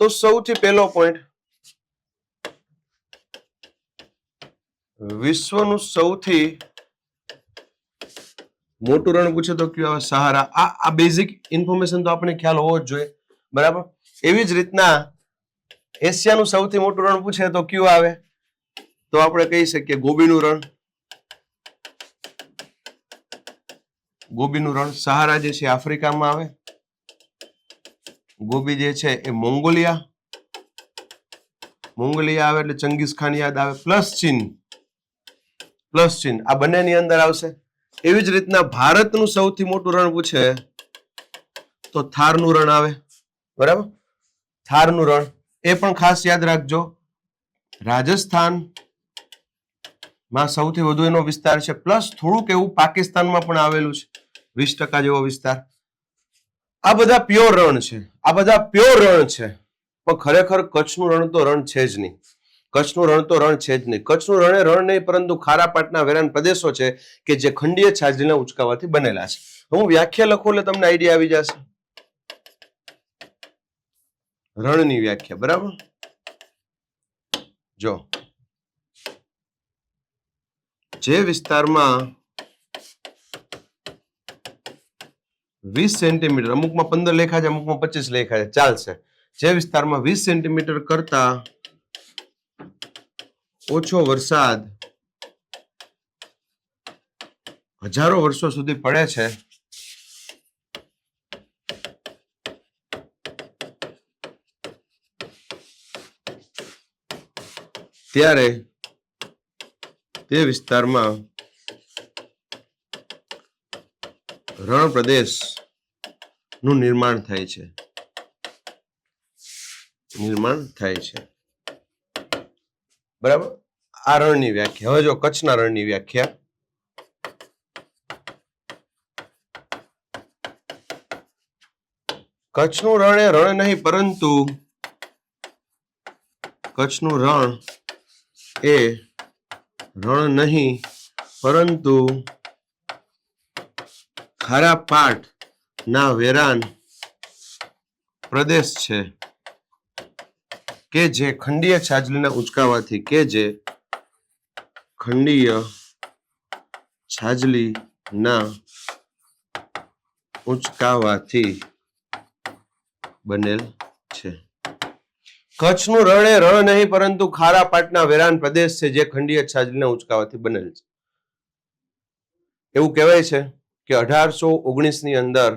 તો સૌથી પહેલો પોઈન્ટ વિશ્વનું સૌથી મોટું રણ પૂછે તો કયું આવે? સહારા. આ આ બેઝિક ઇન્ફોર્મેશન તો આપણે ખ્યાલ હોવો જ જોઈએ. બરાબર? એવી જ રીતના એશિયાનું સૌથી મોટું રણ પૂછે તો કયું આવે? તો આપણે કહી શકીએ ગોબીનું રણ. ગોબીનું રણ સહારા જે છે આફ્રિકામાં આવે. ગોબી જે છે એ મોંગોલિયા. મોંગોલિયા આવે એટલે ચંગીઝ ખાન યાદ આવે. પ્લસ ચીન. પ્લસ ચીન. આ બંનેની અંદર આવશે. એવી જ રીતના ભારતનું સૌથી મોટું રણ પૂછે તો થારનું રણ આવે. બરાબર? થારનું રણ. એ પણ ખાસ યાદ રાખજો. રાજસ્થાનમાં સૌથી વધુ એનો વિસ્તાર છે. પ્લસ થોડુંક એવું પાકિસ્તાનમાં પણ આવેલું છે. વીસ ટકા જેવો વિસ્તાર. આ બધા પ્યોર રણ છે. આ બધા પ્યોર રણ છે. પણ ખરેખર કચ્છનું રણ તો રણ છે જ નહીં. કચ્છનું રણ તો રણ છે જ નહીં. કચ્છનું રણ એ રણ નહીં, પરંતુ ખારાપાટના વેરાન પ્રદેશો છે કે જે ખંડીય છાજલીના ઉચકાવાથી બનેલા છે. હું વ્યાખ્યા લખું એટલે તમને આઈડિયા આવી જશે. રણની વ્યાખ્યા, બરાબર? જો. જે વિસ્તારમાં વીસ સેન્ટીમીટર, અમુકમાં પંદર લેખા છે, અમુકમાં પચીસ લેખા છે. ચાલશે. જે વિસ્તારમાં વીસ સેન્ટીમીટર કરતા ઓછો વરસાદ હજારો વર્ષો સુધી પડે છે, ત્યારે તે વિસ્તારમાં રણ પ્રદેશનું નિર્માણ થાય છે. નિર્માણ થાય છે. બરાબર? આ રણની વ્યાખ્યા. હવે જો કચ્છના રણની વ્યાખ્યા. કચ્છનું રણ એ રણ નહીં, પરંતુ કચ્છનું રણ એ રણ નહીં, પરંતુ ખારા પાટ ના વેરાન પ્રદેશ છે કે જે ખંડીય છાજલીના ઉંચકાવાથી કે જે ખંડીય છાજલીના ઉંચકાવાથી બનેલ છે. કચ્છનું રણ એ રણ નહીં, પરંતુ ખારા પાટના વેરાન પ્રદેશ છે જે ખંડીય છાજલીના ઉંચકાવાથી બનેલ છે. એવું કહેવાય છે કે અઢારસો ઓગણીસની અંદર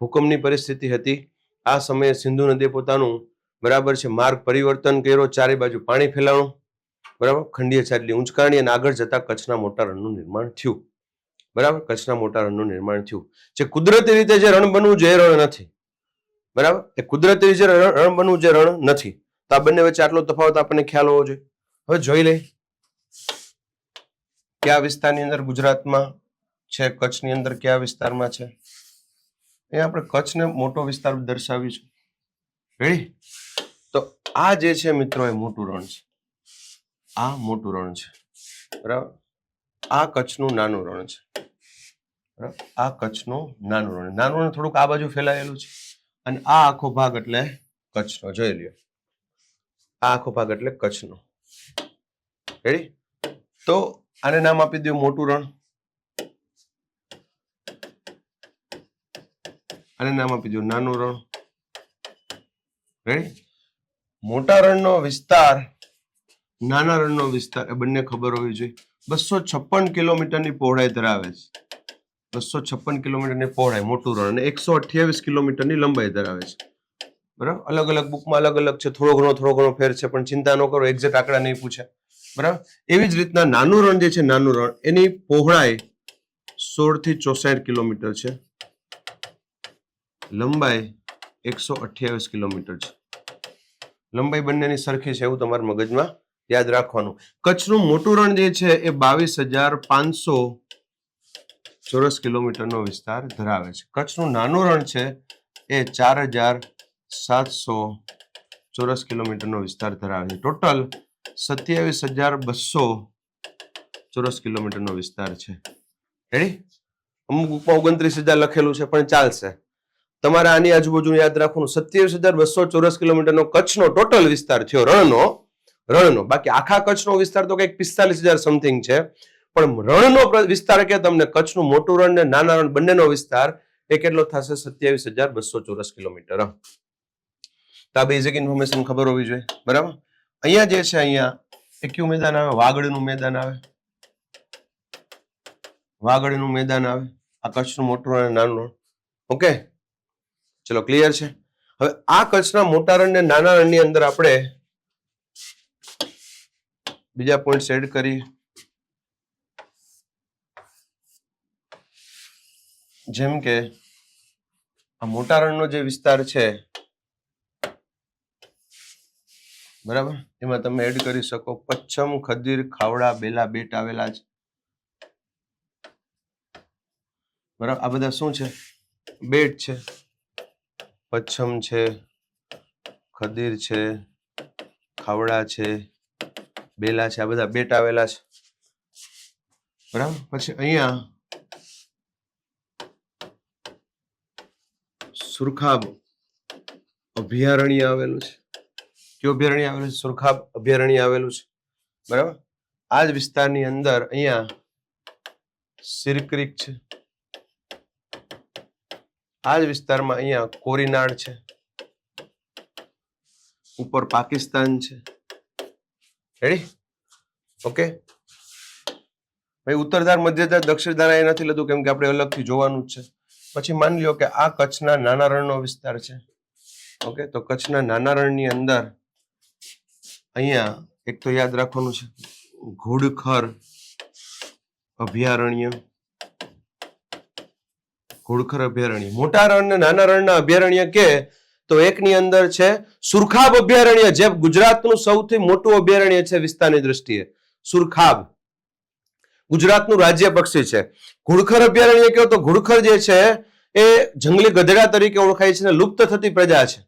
ભૂકંપની પરિસ્થિતિ હતી. આ સમયે સિંધુ નદીએ પોતાનું બરાબર છે માર્ગ પરિવર્તન કર્યો, ચારે બાજુ પાણી ફેલાણું. બરાબર? ખંડીય છાટલી ઊંચકાણી અને આગળ જતા કચ્છના મોટા રણનું નિર્માણ થયું. બરાબર? કચ્છના મોટા રણનું નિર્માણ થયું. જે કુદરતી રીતે જે રણ બનવું જે રણ નથી. બરાબર? એ કુદરતી રીતે રણ બનવું જે રણ નથી. તો આ બંને વચ્ચે આટલો તફાવત આપણને ખ્યાલ હોવો જોઈએ. હવે જોઈ લે કયા વિસ્તારની અંદર ગુજરાતમાં છે, કચ્છની અંદર કયા વિસ્તારમાં છે? એ આપણે કચ્છને મોટો વિસ્તાર દર્શાવ્યું છે રેડી તો આ જે છે મિત્રો, એ મોટું રણ છે. આ મોટું રણ છે. બરાબર? આ કચ્છનું નાનું રણ છે. બરાબર? આ કચ્છનું નાનું રણ નાનું રણ થોડુંક આ બાજુ ફેલાયેલું છે. અને આ આખો ભાગ એટલે કચ્છનો. જોઈ લ્યો. આ આખો ભાગ એટલે કચ્છનો. રેડી તો આને નામ આપી દઉં મોટું રણ. આને નામ આપી દો, નાનું રણ. રેડી મોટા રણનો વિસ્તાર, નાના રણનો વિસ્તાર, એ બંને ખબર હોવી જોઈએ. બસો છપ્પન કિલોમીટરની પહોળાઈ ધરાવે છે. બસો છપ્પન કિલોમીટરની પહોળાઈ, મોટું રણ અને એકસો અઠ્યાવીસ કિલોમીટરની લંબાઈ ધરાવે છે. બરાબર? અલગ અલગ બુકમાં અલગ અલગ છે, થોડો ઘણો થોડો ઘણો ફેર છે, પણ ચિંતા ન કરો એક્ઝેક્ટ આંકડા નહીં પૂછે. બરાબર? એવી જ રીતના નાનું રણ જે છે, નાનું રણ, એની પહોળાઈ સોળથી ચોસઠ કિલોમીટર છે. લંબાઈ એકસો અઠ્યાવીસ કિલોમીટર છે. લંબાઈ બંનેની સરખી છે એવું તમારા મગજમાં યાદ રાખવાનું. કચ્છનું મોટું રણ જે છે એ બાવીસ હજાર પાંચસો ચોરસ કિલોમીટરનો વિસ્તાર ધરાવે છે. કચ્છનું નાનું રણ છે એ ચાર હજાર સાતસો ચોરસ કિલોમીટરનો વિસ્તાર ધરાવે છે. ટોટલ સત્યાવીસ હજાર બસો ચોરસ કિલોમીટરનો વિસ્તાર છે. રેડી અમુક બુકમાં ઓગણત્રીસ હજાર લખેલું છે, પણ ચાલશે. તમારે આની આજુબાજુ યાદ રાખવાનું. સત્યાવીસ હજાર બસો ચોરસ કિલોમીટરનો કચ્છનો ટોટલ વિસ્તાર થયો, રણનો રણનો. બાકી આખા કચ્છનો વિસ્તાર તો કંઈક પિસ્તાલીસ હજાર સમથિંગ છે. પણ રણનો વિસ્તાર કે તમને કચ્છનું મોટું રણ ને નાના રણ બંનેનો વિસ્તાર એ કેટલો થશે? સત્યાવીસ હજાર બસો ચોરસ કિલોમીટર. તો આ બેઝિક ઇન્ફોર્મેશન ખબર હોવી જોઈએ. બરાબર? અહીંયા જે છે અહીંયા, એ કયું મેદાન આવે? વાગડનું મેદાન આવે. વાગડનું મેદાન આવે. આ કચ્છનું મોટું રણ અને નાનું રણ. ઓકે? ચલો ક્લિયર છે? હવે આ કચ્છના મોટા રણ ને નાના રણની અંદર આપણે બીજા પોઈન્ટ એડ કરી. જેમ કે આ મોટા રણનો જે વિસ્તાર છે, બરાબર? એમાં તમે એડ કરી શકો પચ્છમ ખદીર, ખાવડા, બેલા, બેટ આવેલા છે. બરાબર? આ બધા શું છે? બેટ છે. પચ્છમ છે, ખદીર છે, ખાવડા છે, બેલા છે, આ બધા બેટ આવેલા છે. બરાબર? પછી અહીંયા સુરખાબ અભયારણ્ય આવેલું છે. કયું અભયારણ્ય આવેલું છે? સુરખાબ અભયારણ્ય આવેલું છે. બરાબર? આ જ વિસ્તારની અંદર અહીંયા સિરક્રિક છે. આ જ વિસ્તારમાં અહીંયા કોરીનાડ છે. ઉપર પાકિસ્તાન છે. રેડી ઓકે ભાઈ, ઉત્તરધાર, મધ્યધાર, દક્ષિણધાર એ નથી લીધું કેમ કે આપણે અલગથી જોવાનું જ છે. પછી માની લ્યો કે આ કચ્છના નાના રણનો વિસ્તાર છે. ઓકે તો કચ્છના નાના રણની અંદર અહીંયા એક તો યાદ રાખવાનું છે. ઘોડખર અભયારણ્ય. ઘોડખર અભયારણ્ય. મોટા રણ ને નાના રણના અભયારણ્ય કે તો એકની અંદર છે સુરખાબ અભયારણ્ય, જે ગુજરાતનું સૌથી મોટું અભયારણ્ય છે વિસ્તારની દ્રષ્ટિએ. સુરખાબ. ગુજરાતનું રાજ્ય પક્ષી છે. ઘુડખર અભયારણ્ય કહો તો ઘુડખર જે છે એ જંગલી ગધેડા તરીકે ઓળખાય છે અને લુપ્ત થતી પ્રજા છે.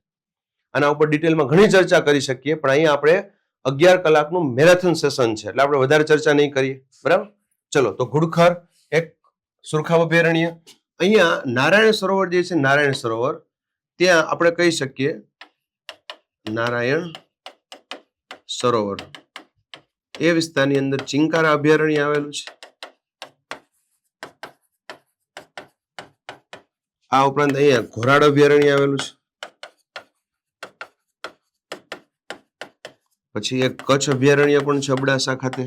આના ઉપર ડિટેલમાં ઘણી ચર્ચા કરી શકીએ, પણ અહીંયા આપણે અગિયાર કલાકનું મેરેથોન સેશન છે, એટલે આપણે વધારે ચર્ચા નહીં કરીએ. બરાબર? ચલો, તો ઘુડખર એક સુરખાબ અભયારણ્ય અહીંયા નારાયણ સરોવર જે છે, નારાયણ સરોવર, ત્યાં આપણે કહી શકીએ નારાયણ સરોવર. એ વિસ્તારની અંદર ચિંકારા અભયારણ્ય આવેલું છે. આ ઉપરાંત અહીંયા ઘોરાડ અભયારણ્ય આવેલું છે. પછી એક કચ્છ અભયારણ્ય પણ છે અબડાસા ખાતે.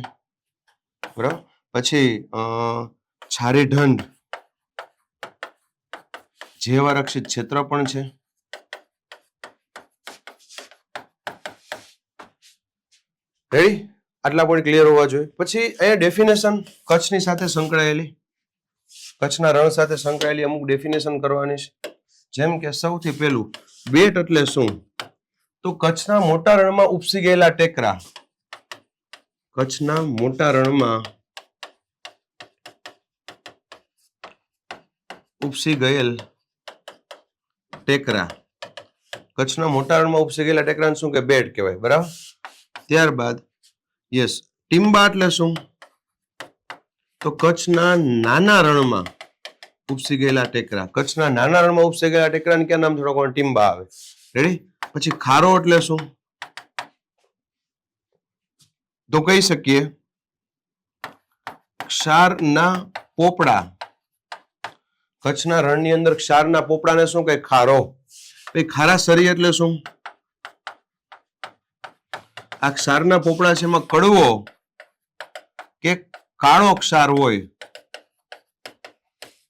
બરાબર? પછી છારી ઢંઢ જેવા રક્ષિત ક્ષેત્ર પણ છે. રેડી આટલા પોઈન્ટ ક્લિયર હોવા જોઈએ. પછી અહીંયા ડેફિનેશન કચ્છની સાથે સંકળાયેલી. કચ્છના રણ સાથે સંકળાયેલી અમુક ડેફિનેશન કરવાની છે. જેમ કે સૌથી પહેલું, બેટ એટલે શું? તો કચ્છના મોટા રણમાં ઉપસી ગયેલા ટેકરા. કચ્છના મોટા રણમાં ઉપસી ગયેલ ટેકરા. કચ્છના મોટા રણમાં ઉપસી ગયેલા ટેકરાને શું કે બેટ કહેવાય, બરાબર? ત્યારબાદ યસ ટીમ્બા એટલે શું? તો કચ્છના નાના રણમાં ઉપસી ગયેલા ટેકરા. કચ્છના નાના રણમાં ઉપસી ગયેલા ટેકરાને ક્યાં નામ થોડો કોણ? ટીમ્બા આવે. રેડી પછી ખારો એટલે શું? તો કહી શકીએ, ક્ષારના પોપડા. કચ્છના રણની અંદર ક્ષારના પોપડાને શું કહે? ખારો. ભાઈ, ખારા સરી એટલે શું? આ ક્ષારના પોપડા છે એમાં કડવો કે કાળો ક્ષાર હોય?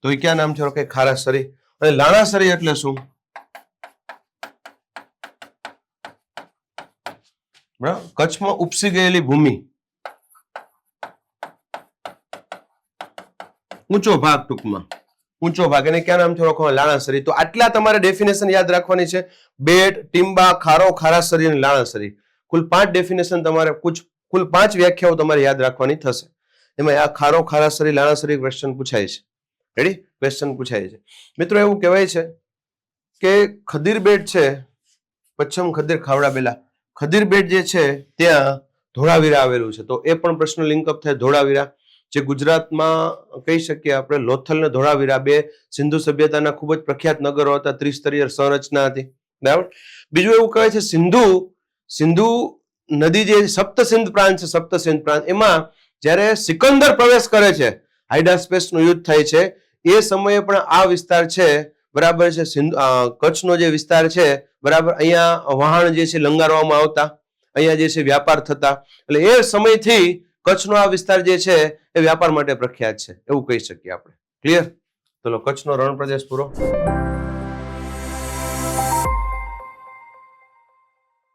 તો એ ક્યાં નામ છે? કે ખારાસરી અને લાણાસરી એટલે શું? કચ્છમાં ઉપસી ગયેલી ભૂમિ. ઊંચો ભાગ ટૂંકમાં. ઊંચો ભાગ. એને ક્યાં નામ છે ઓળખવામાં લાણાસરી તો આટલા તમારે ડેફિનેશન યાદ રાખવાની છે. બેટ ટીમ્બા ખારો ખારાસરી અને લાણાસરી કુલ પાંચ ડેફિનેશન તમારે કુછ, કુલ પાંચ વ્યાખ્યાઓ તમારે યાદ રાખવાની થશે. એમાં આ ખારો ખારાસરી લાણાસરી ક્વેશ્ચન પૂછાય છે. રેડી ક્વેશ્ચન પૂછાય છે. મિત્રો, એવું કહેવાય છે કે ખદીર બેટ છે, પચ્છમ ખદીર ખાવડા બેલા. ખદીર બેટ જે છે, ત્યાં ધોળાવીરા આવેલું છે. તો એ પણ પ્રશ્ન લિંકઅપ થાય. ધોળાવીરા. જે ગુજરાતમાં કહી શકીએ આપણે લોથલ ને ધોળાવીરા, બે સિંધુ સભ્યતાના ખૂબ જ પ્રખ્યાત નગરો હતા, ત્રિસ્તરીય સંરચના હતી. બરાબર? બીજું એવું કહે છે સિંધુ સિંધુ નદી જે સપ્ત સિંધ પ્રાંત છે સપ્ત સિંધ પ્રાંત, એમાં જ્યારે સિકંદર પ્રવેશ કરે છે હાઇડાસ્પેસનું યુદ્ધ થાય છે, એ સમયે પણ આ વિસ્તાર છે, બરાબર છે, સિંધુ કચ્છનો જે વિસ્તાર છે, બરાબર, અહીંયા વહાણ જે છે, લંગારવામાં આવતા, અહીંયા જે છે, વ્યાપાર થતા, એટલે એ સમયથી કચ્છનો આ વિસ્તાર જે છે એ વ્યાપાર માટે પ્રખ્યાત છે, એવું કહી શકીએ આપણે. ક્લિયર ચલો કચ્છનો રણ પ્રદેશ પૂરો.